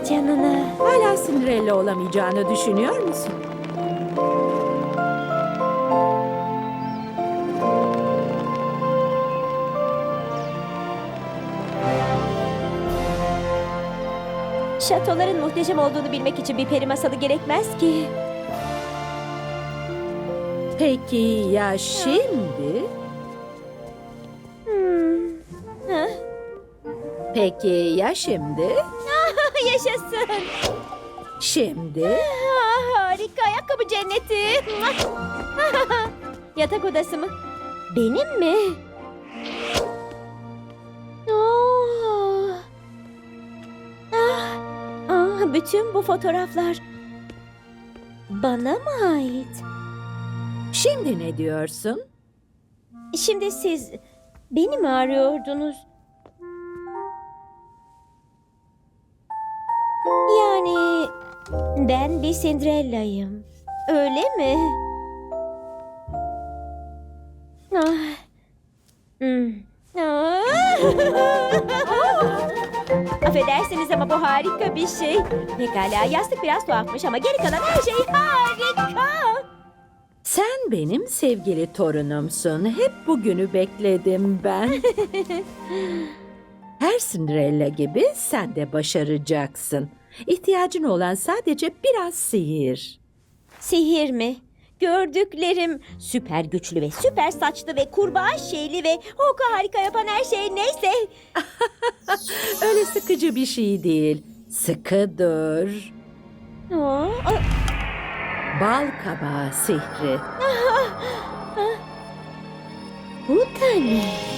Vay canına. Hala Cinderella olamayacağını düşünüyor musun? Şatoların muhteşem olduğunu bilmek için bir peri masalı gerekmez ki. Peki ya şimdi? Hmm. Peki ya şimdi? Yaşasın. Şimdi? Ah, harika ayakkabı cenneti. Yatak odası mı? Benim mi? Oo. Ah, ah, bütün bu fotoğraflar bana mı ait? Şimdi ne diyorsun? Şimdi siz beni mi arıyordunuz? Yani ben bir Cinderella'yım. Öyle mi? Ah. Hmm. Ah. Affedersiniz ama bu harika bir şey. Pekala yastık biraz tuhafmış ama geri kalan her şey harika. Sen benim sevgili torunumsun. Hep bugünü bekledim ben. Her Cinderella gibi sen de başaracaksın. İhtiyacın olan sadece biraz sihir. Sihir mi? Gördüklerim süper güçlü ve süper saçlı ve kurbağa şeyli ve Hulk'u harika yapan her şey neyse. Öyle sıkıcı bir şey değil. Sıkı dur. Aa, aa, Bal kabağı sihri. bu da ne?